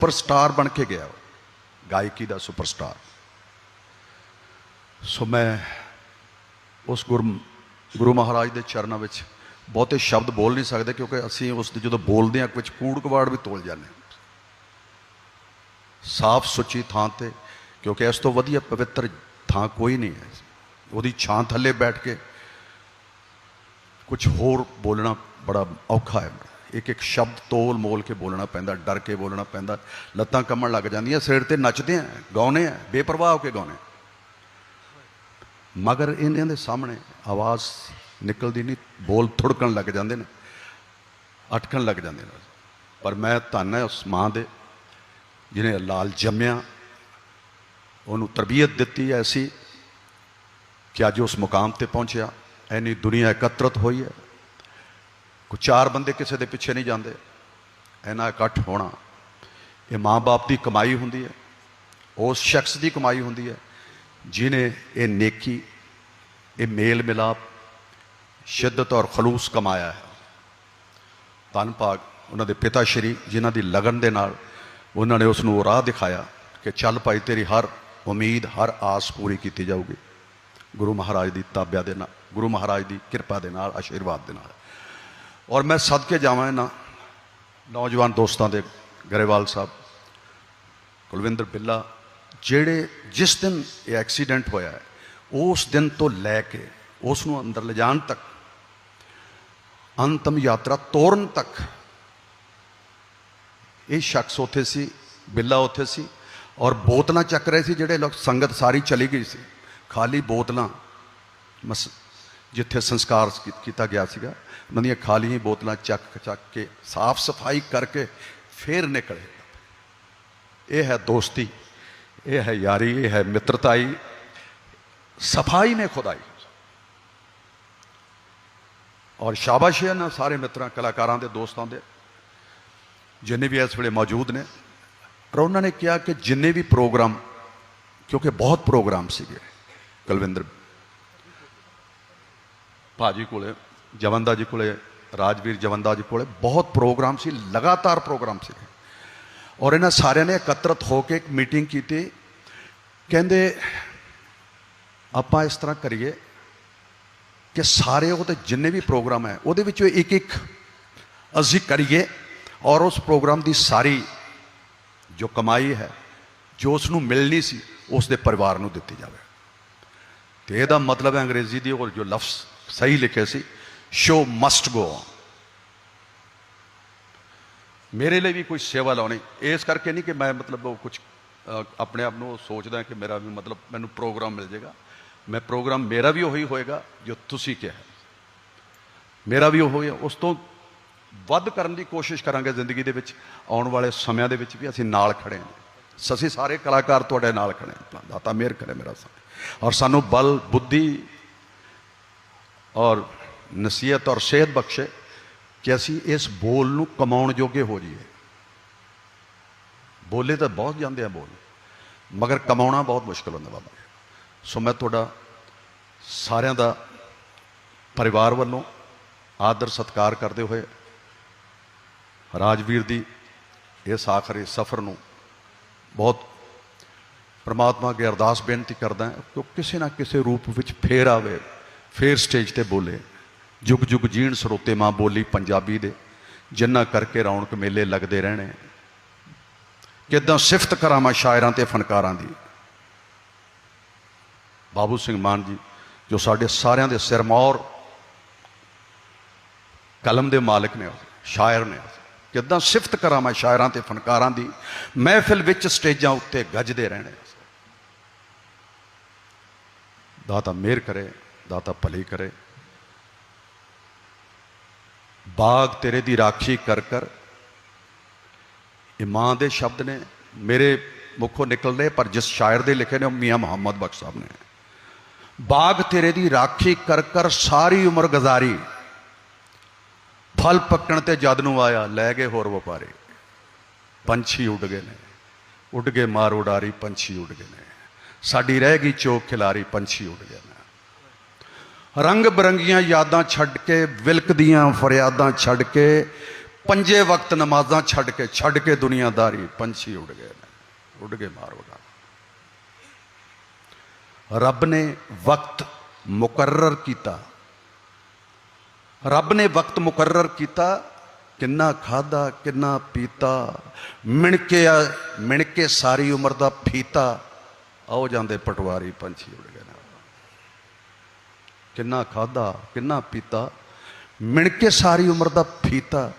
Superstar ਬਣ ਕੇ ਗਿਆ। ਉਹ, ਗਾਇਕੀ ਦਾ ਸੁਪਰਸਟਾਰ। ਸੋ ਮੈਂ ਉਸ ਗੁਰ ਗੁਰੂ ਮਹਾਰਾਜ ਦੇ ਚਰਨਾਂ ਵਿੱਚ ਬਹੁਤੇ ਸ਼ਬਦ ਬੋਲ ਨਹੀਂ ਸਕਦੇ ਕਿਉਂਕਿ ਅਸੀਂ ਉਸ ਦੇ ਜਦੋਂ ਬੋਲਦੇ ਹਾਂ ਵਿੱਚ ਕੂੜ ਕਵਾੜ ਵੀ ਤੋਲ ਜਾਂਦੇ ਸਾਫ਼ ਸੁੱਚੀ ਥਾਂ ਤੇ ਕਿਉਂਕਿ ਇਸ ਤੋਂ ਵਧੀਆ ਪਵਿੱਤਰ ਥਾਂ ਕੋਈ ਨਹੀਂ ਹੈ। ਉਹਦੀ ਛਾਂ ਥੱਲੇ ਬੈਠ ਕੇ ਕੁਝ ਹੋਰ ਬੋਲਣਾ ਬੜਾ ਔਖਾ ਹੈ। ਇੱਕ ਇੱਕ ਸ਼ਬਦ ਤੋਲ ਮੋਲ ਕੇ ਬੋਲਣਾ ਪੈਂਦਾ, ਡਰ ਕੇ ਬੋਲਣਾ ਪੈਂਦਾ। ਲੱਤਾਂ ਕੰਮਣ ਲੱਗ ਜਾਂਦੀਆਂ, ਸਿਰ ਤੇ ਨੱਚਦੇ ਆ ਗਾਉਨੇ ਆ, ਬੇਪਰਵਾਹ ਹੋ ਕੇ ਗਾਉਨੇ ਮਗਰ ਇਹਨਾਂ ਦੇ ਸਾਹਮਣੇ ਆਵਾਜ਼ ਨਿਕਲਦੀ ਨਹੀਂ, ਬੋਲ ਥੁੜਕਣ ਲੱਗ ਜਾਂਦੇ ਨੇ, ਅਟਕਣ ਲੱਗ ਜਾਂਦੇ ਨੇ। ਪਰ ਮੈਂ ਧੰਨ ਹੈ ਉਸ ਮਾਂ ਦੇ, ਜਿਹਨੇ ਲਾਲ ਜੰਮਿਆ, ਉਹਨੂੰ ਤਰਬੀਅਤ ਦਿੱਤੀ ਐਸੀ ਕਿ ਅੱਜ ਉਸ ਮੁਕਾਮ ਤੇ ਪਹੁੰਚਿਆ। ਐਨੀ ਦੁਨੀਆ ਇਕੱਤਰਤ ਹੋਈ ਹੈ। ਕੋ ਚਾਰ ਬੰਦੇ ਕਿਸੇ ਦੇ ਪਿੱਛੇ ਨਹੀਂ ਜਾਂਦੇ। ਐਨਾ ਇਕੱਠ ਹੋਣਾ। ਇਹ ਮਾਂ-ਬਾਪ ਦੀ ਕਮਾਈ ਹੁੰਦੀ ਹੈ। ਉਸ ਸ਼ਖਸ ਦੀ ਕਮਾਈ ਹੁੰਦੀ ਹੈ, ਜਿਨੇ ਇਹ ਨੇਕੀ, ਇਹ ਮੇਲ ਮਿਲਾਪ ਸ਼ਿੱਦਤ ਔਰ ਖਲੂਸ ਕਮਾਇਆ ਹੈ। ਧੰਨ ਭਾਗ ਉਹਨਾਂ ਦੇ ਪਿਤਾ ਸ਼੍ਰੀ, ਜਿਨ੍ਹਾਂ ਦੀ ਲਗਨ ਦੇ ਨਾਲ ਉਹਨਾਂ ਨੇ ਉਸ ਨੂੰ ਉਹ ਰਾਹ ਦਿਖਾਇਆ ਕਿ ਚੱਲ ਭਾਈ, ਤੇਰੀ ਹਰ ਉਮੀਦ, ਹਰ ਆਸ ਪੂਰੀ ਕੀਤੀ ਜਾਊਗੀ। ਗੁਰੂ ਮਹਾਰਾਜ ਦੀ ਤਾਬਿਆ ਦੇ ਨਾਲ, ਗੁਰੂ ਮਹਾਰਾਜ ਦੀ ਕਿਰਪਾ ਦੇ ਨਾਲ, ਆਸ਼ੀਰਵਾਦ ਦੇ ਨਾਲ। ਔਰ ਮੈਂ ਸਦਕੇ ਜਾਵਾਂ ਇਹਨਾਂ ਨੌਜਵਾਨ ਦੋਸਤਾਂ ਦੇ ਗਰੇਵਾਲ ਸਾਹਿਬ, ਕੁਲਵਿੰਦਰ ਬਿੱਲਾ, ਜਿਹੜੇ ਜਿਸ ਦਿਨ ਇਹ ਐਕਸੀਡੈਂਟ ਹੋਇਆ ਹੈ, ਉਸ ਦਿਨ ਤੋਂ ਲੈ ਕੇ ਉਸ ਨੂੰ ਅੰਦਰ ਲਿਜਾਣ ਤੱਕ, ਅੰਤਮ ਯਾਤਰਾ ਤੋਰਨ ਤੱਕ, ਇਹ ਸ਼ਖਸ ਉੱਥੇ ਸੀ, ਬਿੱਲਾ ਉੱਥੇ ਸੀ, ਔਰ ਬੋਤਲਾਂ ਚੱਕ ਰਹੇ ਸੀ ਜਿਹੜੇ ਲੋਕ, ਸੰਗਤ ਸਾਰੀ ਚਲੀ ਗਈ ਸੀ, ਖਾਲੀ ਬੋਤਲਾਂ, ਮਸ ਜਿੱਥੇ ਸੰਸਕਾਰ ਕੀਤਾ ਗਿਆ ਸੀਗਾ, ਉਹਨਾਂ ਦੀਆਂ ਖਾਲੀਆਂ ਬੋਤਲਾਂ ਚੱਕ ਚੱਕ ਕੇ ਸਾਫ਼ ਸਫ਼ਾਈ ਕਰਕੇ ਫੇਰ ਨਿਕਲੇ। ਇਹ ਹੈ ਦੋਸਤੀ, ਇਹ ਹੈ ਯਾਰੀ, ਇਹ ਹੈ ਮਿੱਤਰਤਾਈ, ਸਫ਼ਾਈ ਨੇ ਖੁਦਾਈ। ਔਰ ਸ਼ਾਬਾਸ਼ ਹੈ ਨਾ ਸਾਰੇ ਮਿੱਤਰਾਂ, ਕਲਾਕਾਰਾਂ ਦੇ, ਦੋਸਤਾਂ ਦੇ, ਜਿੰਨੇ ਵੀ ਇਸ ਵੇਲੇ ਮੌਜੂਦ ਨੇ। ਔਰ ਉਹਨਾਂ ਨੇ ਕਿਹਾ ਕਿ ਜਿੰਨੇ ਵੀ ਪ੍ਰੋਗਰਾਮ, ਕਿਉਂਕਿ ਬਹੁਤ ਪ੍ਰੋਗਰਾਮ ਸੀਗੇ, ਕੁਲਵਿੰਦਰ ਭਾਜੀ ਕੋਲੇ, ਜਵੰਦਾ ਜੀ ਕੋਲੇ, ਰਾਜਵੀਰ ਜਵੰਦਾ ਜੀ ਕੋਲੇ ਬਹੁਤ ਪ੍ਰੋਗਰਾਮ ਸੀ, ਲਗਾਤਾਰ ਪ੍ਰੋਗਰਾਮ ਸੀ। ਔਰ ਇਹਨਾਂ ਸਾਰਿਆਂ ਨੇ ਇਕੱਤਰਤ ਹੋ ਕੇ ਇੱਕ ਮੀਟਿੰਗ ਕੀਤੀ। ਕਹਿੰਦੇ, ਆਪਾਂ ਇਸ ਤਰ੍ਹਾਂ ਕਰੀਏ ਕਿ ਸਾਰੇ ਉਹਦੇ ਜਿੰਨੇ ਵੀ ਪ੍ਰੋਗਰਾਮ ਹੈ, ਉਹਦੇ ਵਿੱਚੋਂ ਇੱਕ ਇੱਕ ਅਸੀਂ ਕਰੀਏ ਔਰ ਉਸ ਪ੍ਰੋਗਰਾਮ ਦੀ ਸਾਰੀ ਜੋ ਕਮਾਈ ਹੈ, ਜੋ ਉਸ ਨੂੰ ਮਿਲਣੀ ਸੀ, ਉਸ ਦੇ ਪਰਿਵਾਰ ਨੂੰ ਦਿੱਤੀ ਜਾਵੇ। ਤੇ ਇਹਦਾ ਮਤਲਬ ਹੈ ਅੰਗਰੇਜ਼ੀ ਦੀ ਉਹ ਜੋ ਲਫ਼ਜ਼ ਸਹੀ ਲਿਖਿਆ ਸੀ ਸ਼ੋ ਮਸਟ ਗੋ ਔਨ ਮੇਰੇ ਲਈ ਵੀ ਕੋਈ ਸੇਵਾ ਲਾਉਣੀ ਇਸ ਕਰਕੇ ਨਹੀਂ ਕਿ ਮੈਂ ਮਤਲਬ ਉਹ ਕੁਝ ਆਪਣੇ ਆਪ ਨੂੰ ਸੋਚਦਾ ਕਿ ਮੇਰਾ ਵੀ ਮਤਲਬ ਮੈਨੂੰ ਪ੍ਰੋਗਰਾਮ ਮਿਲ ਜਾਏਗਾ ਮੈਂ ਪ੍ਰੋਗਰਾਮ ਮੇਰਾ ਵੀ ਉਹੀ ਹੋਏਗਾ ਜੋ ਤੁਸੀਂ ਕਿਹਾ ਮੇਰਾ ਵੀ ਉਹ ਹੋਇਆ ਉਸ ਤੋਂ ਵੱਧ ਕਰਨ ਦੀ ਕੋਸ਼ਿਸ਼ ਕਰਾਂਗੇ ਜ਼ਿੰਦਗੀ ਦੇ ਵਿੱਚ ਆਉਣ ਵਾਲੇ ਸਮਿਆਂ ਦੇ ਵਿੱਚ ਵੀ ਅਸੀਂ ਨਾਲ ਖੜੇ ਹਾਂ ਅਸੀਂ ਸਾਰੇ ਕਲਾਕਾਰ ਤੁਹਾਡੇ ਨਾਲ ਖੜੇ ਹਾਂ ਦਾਤਾ ਮਿਹਰ ਕਰੇ ਮੇਰਾ ਸਾਥ ਔਰ ਸਾਨੂੰ ਬਲ ਬੁੱਧੀ ਔਰ ਨਸੀਹਤ ਔਰ ਸਿਹਤ ਬਖਸ਼ੇ ਕਿ ਅਸੀਂ ਇਸ ਬੋਲ ਨੂੰ ਕਮਾਉਣ ਜੋਗੇ ਹੋ ਜਾਈਏ। ਬੋਲੇ ਤਾਂ ਬਹੁਤ ਜਾਂਦੇ ਆ ਬੋਲ, ਮਗਰ ਕਮਾਉਣਾ ਬਹੁਤ ਮੁਸ਼ਕਲ ਹੁੰਦਾ ਬਾਬਾ ਸੋ ਮੈਂ ਤੁਹਾਡਾ ਸਾਰਿਆਂ ਦਾ ਪਰਿਵਾਰ ਵੱਲੋਂ ਆਦਰ ਸਤਿਕਾਰ ਕਰਦੇ ਹੋਏ ਰਾਜਵੀਰ ਦੀ ਇਸ ਆਖਰੀ ਸਫ਼ਰ ਨੂੰ ਬਹੁਤ ਪ੍ਰਮਾਤਮਾ ਅੱਗੇ ਅਰਦਾਸ ਬੇਨਤੀ ਕਰਦਾ ਕਿ ਉਹ ਕਿਸੇ ਨਾ ਕਿਸੇ ਰੂਪ ਵਿੱਚ ਫੇਰ ਆਵੇ। ਫੇਰ ਸਟੇਜ ਤੇ ਬੋਲੇ। ਜੁਗ ਜੁਗ ਜੀਣ ਸਰੋਤੇ ਮਾਂ ਬੋਲੀ ਪੰਜਾਬੀ ਦੇ ਜਿੰਨਾ ਕਰਕੇ ਰੌਣਕ ਮੇਲੇ ਲੱਗਦੇ ਰਹਿਣੇ। ਕਿਦਾਂ ਸਿਫਤ ਕਰਾਵਾਂ ਸ਼ਾਇਰਾਂ ਤੇ ਫਨਕਾਰਾਂ ਦੀ। ਬਾਬੂ ਸਿੰਘ ਮਾਨ ਜੀ ਜੋ ਸਾਡੇ ਸਾਰਿਆਂ ਦੇ ਸਿਰਮੌਰ ਕਲਮ ਦੇ ਮਾਲਕ ਨੇ ਉਹ, ਸ਼ਾਇਰ ਨੇ ਕਿਦਾਂ ਸਿਫਤ ਕਰਾਂ ਮੈਂ ਸ਼ਾਇਰਾਂ ਤੇ ਫਨਕਾਰਾਂ ਦੀ ਮਹਿਫਿਲ ਵਿੱਚ ਸਟੇਜਾਂ ਉੱਤੇ ਗੱਜਦੇ ਰਹਿਣੇ। ਦਾਤਾ ਮਿਹਰ ਕਰੇ। ਦਾਤਾ ਭਲੀ ਕਰੇ ਬਾਗ ਤੇਰੇ ਦੀ ਰਾਖੀ ਕਰ ਕਰ ਇਹ ਦੇ ਸ਼ਬਦ ਨੇ ਮੇਰੇ ਮੁਖੋਂ ਨਿਕਲਦੇ ਪਰ ਜਿਸ ਸ਼ਾਇਰ ਦੇ ਲਿਖੇ ਨੇ ਉਹ ਮੀਆਂ ਮੁਹੰਮਦ ਬਖਸ਼ ਸਾਹਿਬ ਨੇ ਬਾਗ ਤੇਰੇ ਦੀ ਰਾਖੀ ਕਰ ਕਰ ਸਾਰੀ ਉਮਰ ਗੁਜ਼ਾਰੀ ਫਲ ਪੱਕਣ ਤੇ ਜਦ ਨੂੰ ਆਇਆ ਲੈ ਗਏ ਹੋਰ ਵਪਾਰੀ ਪੰਛੀ ਉੱਡ ਗਏ ਨੇ ਉੱਡ ਗਏ ਮਾਰ ਉਡਾਰੀ ਪੰਛੀ ਉੱਡ ਗਏ ਨੇ ਸਾਡੀ ਰਹਿ ਗਈ ਚੋਕ ਖਿਲਾਰੀ ਪੰਛੀ ਉੱਡ ਗਏ ਨੇ ਰੰਗ ਬਰੰਗੀਆਂ ਯਾਦਾਂ ਛੱਡ ਕੇ ਵਿਲਕਦੀਆਂ ਫਰਿਆਦਾਂ ਛੱਡ ਕੇ, ਪੰਜੇ ਵਕਤ ਨਮਾਜ਼ਾਂ ਛੱਡ ਕੇ ਛੱਡ ਕੇ ਦੁਨੀਆਦਾਰੀ ਪੰਛੀ ਉੱਡ ਗਏ ਨੇ। ਉੱਡ ਗਏ ਮਾਰ ਉਡਾ ਰੱਬ ਨੇ ਵਕਤ ਮੁਕਰਰ ਕੀਤਾ। ਰੱਬ ਨੇ ਵਕਤ ਮੁਕਰਰ ਕੀਤਾ, ਕਿੰਨਾ ਖਾਦਾ ਕਿੰਨਾ ਪੀਤਾ ਮਿਣ ਕੇ ਮਿਣ ਕੇ ਸਾਰੀ ਉਮਰ ਦਾ ਫੀਤਾ, ਆਓ ਜਾਂਦੇ ਪਟਵਾਰੀ ਪੰਛੀ ਉੱਡ ਕਿੰਨਾ ਖਾਦਾ ਕਿੰਨਾ ਪੀਤਾ ਮਿਣ ਕੇ ਸਾਰੀ ਉਮਰ ਦਾ ਫੀਤਾ,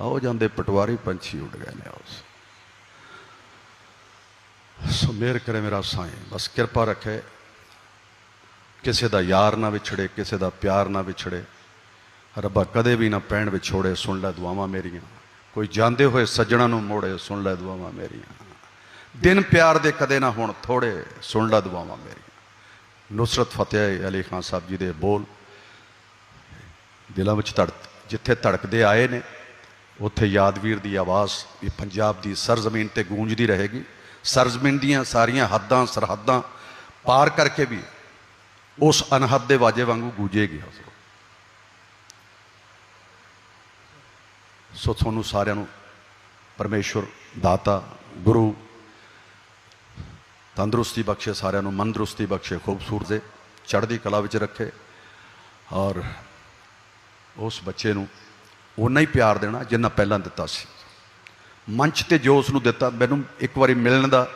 ਆਓ ਜਾਂਦੇ ਪਟਵਾਰੀ ਪੰਛੀ ਉੱਡ ਗਏ ਨੇ ਉਸ। ਸੋ ਮੇਰ ਕਰੇ ਮੇਰਾ ਸਾਈਂ, ਬਸ ਕਿਰਪਾ ਰੱਖੇ, ਕਿਸੇ ਦਾ ਯਾਰ ਨਾ ਵਿਛੜੇ, ਕਿਸੇ ਦਾ ਪਿਆਰ ਨਾ ਵਿਛੜੇ। ਰੱਬਾ ਕਦੇ ਵੀ ਨਾ ਪੈਣ ਵਿਛੋੜੇ, ਸੁਣ ਲੈ ਦੁਆਵਾਂ ਮੇਰੀਆਂ। ਕੋਈ ਜਾਂਦੇ ਹੋਏ ਸੱਜਣਾ ਨੂੰ ਮੋੜੇ, ਸੁਣ ਲੈ ਦੁਆਵਾਂ ਮੇਰੀਆਂ। ਦਿਨ ਪਿਆਰ ਦੇ ਕਦੇ ਨਾ ਹੁਣ ਥੋੜੇ, ਸੁਣ ਲੈ ਦੁਆਵਾਂ ਮੇਰੀਆਂ। ਨੁਸਰਤ ਫਤਿਹ ਅਲੀ ਖਾਨ ਸਾਹਿਬ ਜੀ ਦੇ ਬੋਲ ਦਿਲਾਂ ਵਿੱਚ ਧੜਕ ਜਿੱਥੇ ਧੜਕਦੇ ਆਏ ਨੇ, ਉੱਥੇ ਯਾਦਵੀਰ ਦੀ ਆਵਾਜ਼, ਵੀ ਪੰਜਾਬ ਦੀ ਸਰਜ਼ਮੀਨ ਤੇ ਗੂੰਜਦੀ ਰਹੇਗੀ। ਸਰਜ਼ਮੀਨ ਦੀਆਂ ਸਾਰੀਆਂ ਹੱਦਾਂ, ਸਰਹੱਦਾਂ ਪਾਰ ਕਰਕੇ ਵੀ ਉਸ ਅਨਹਦ ਦੇ ਵਾਜੇ ਵਾਂਗੂ ਗੂੰਜੇਗੀ ਸੋ ਤੁਹਾਨੂੰ ਸਾਰਿਆਂ ਨੂੰ ਪਰਮੇਸ਼ਵਰ ਦਾਤਾ, ਗੁਰੂ ਤੰਦਰੁਸਤੀ ਬਖਸ਼ੇ, ਸਾਰਿਆਂ ਨੂੰ ਮਨਦਰੁਸਤੀ ਬਖਸ਼ੇ, ਖੂਬਸੂਰਤ ਦੇ ਚੜ੍ਹਦੀ ਕਲਾ ਵਿੱਚ ਰੱਖੇ। ਔਰ ਉਸ ਬੱਚੇ ਨੂੰ ਉਨਾ ਹੀ ਪਿਆਰ ਦੇਣਾ ਜਿੰਨਾ ਪਹਿਲਾਂ ਦਿੱਤਾ ਸੀ। ਮੰਚ ਤੇ ਜੋ ਉਸ ਨੂੰ ਦਿੱਤਾ, ਮੈਨੂੰ ਇੱਕ ਵਾਰੀ ਮਿਲਣ ਦਾ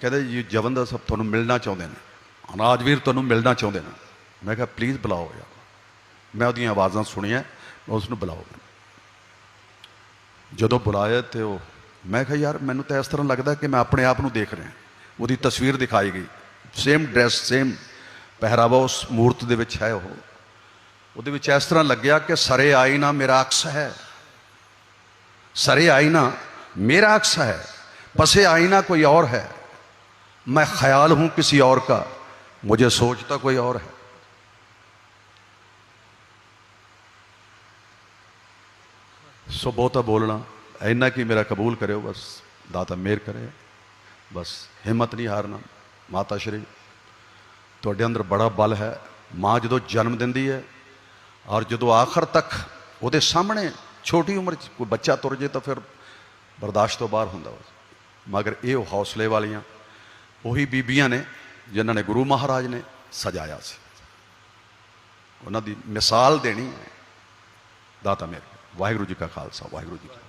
ਕਹਿੰਦੇ ਜੀ, ਜਵਨ ਦਾ ਸਭ ਤੁਹਾਨੂੰ ਮਿਲਣਾ ਚਾਹੁੰਦੇ ਨੇ। ਅਨਾਜਵੀਰ ਤੁਹਾਨੂੰ ਮਿਲਣਾ ਚਾਹੁੰਦੇ ਨੇ। ਮੈਂ ਕਿਹਾ ਪਲੀਜ਼ ਬੁਲਾਓ ਯਾਰ। ਮੈਂ ਉਹਦੀਆਂ ਆਵਾਜ਼ਾਂ ਸੁਣੀਆਂ ਉਸ ਨੂੰ ਬੁਲਾਓ। ਜਦੋਂ ਬੁਲਾਇਆ ਤੇ ਉਹ, ਮੈਂ ਕਿਹਾ, ਯਾਰ, ਮੈਨੂੰ ਤਾਂ ਇਸ ਤਰ੍ਹਾਂ ਲੱਗਦਾ ਕਿ ਮੈਂ ਆਪਣੇ ਆਪ ਨੂੰ ਦੇਖ ਰਿਹਾ ਉਹਦੀ ਤਸਵੀਰ ਦਿਖਾਈ ਗਈ ਸੇਮ ਡਰੈਸ ਸੇਮ ਪਹਿਰਾਵਾ ਉਸ ਮੂਰਤ ਦੇ ਵਿੱਚ ਹੈ ਉਹ ਉਹਦੇ ਵਿੱਚ ਇਸ ਤਰ੍ਹਾਂ ਲੱਗਿਆ ਕਿ ਸਰੇ ਆਈਨਾ ਮੇਰਾ ਅਕਸ ਹੈ सरे आईना मेरा अक्स है पसे आईना कोई और है मैं ख्याल हूं किसी और का मुझे सोचता कोई और है ਸੋ ਬਹੁਤਾ ਬੋਲਣਾ ਇੰਨਾ ਕੀ ਮੇਰਾ ਕਬੂਲ ਕਰਿਓ ਬਸ ਦਾਤਾ ਮਿਹਰ ਕਰੇ ਬਸ ਹਿੰਮਤ ਨਹੀਂ ਹਾਰਨਾ, ਮਾਤਾ ਸ਼੍ਰੀ। ਤੁਹਾਡੇ ਅੰਦਰ ਬੜਾ ਬਲ ਹੈ, ਮਾਂ ਜਦੋਂ ਜਨਮ ਦਿੰਦੀ ਹੈ ਔਰ ਜਦੋਂ ਆਖਰ ਤੱਕ ਉਹਦੇ ਸਾਹਮਣੇ ਛੋਟੀ ਉਮਰ 'ਚ ਕੋਈ ਬੱਚਾ ਤੁਰ ਜੇ ਤਾਂ ਫਿਰ ਬਰਦਾਸ਼ਤ ਤੋਂ ਬਾਹਰ ਹੁੰਦਾ ਮਗਰ ਇਹ ਉਹ ਹੌਸਲੇ ਵਾਲੀਆਂ, ਉਹੀ ਬੀਬੀਆਂ ਨੇ ਜਿਨ੍ਹਾਂ ਨੇ ਗੁਰੂ ਮਹਾਰਾਜ ਨੇ ਸਜਾਇਆ ਸੀ। ਉਹਨਾਂ ਦੀ ਮਿਸਾਲ ਦੇਣੀ ਹੈ, ਦਾਤਾ ਮੇਰੇ। ਵਾਹਿਗੁਰੂ ਜੀ ਕਾ ਖਾਲਸਾ, ਵਾਹਿਗੁਰੂ ਜੀ ਕੀ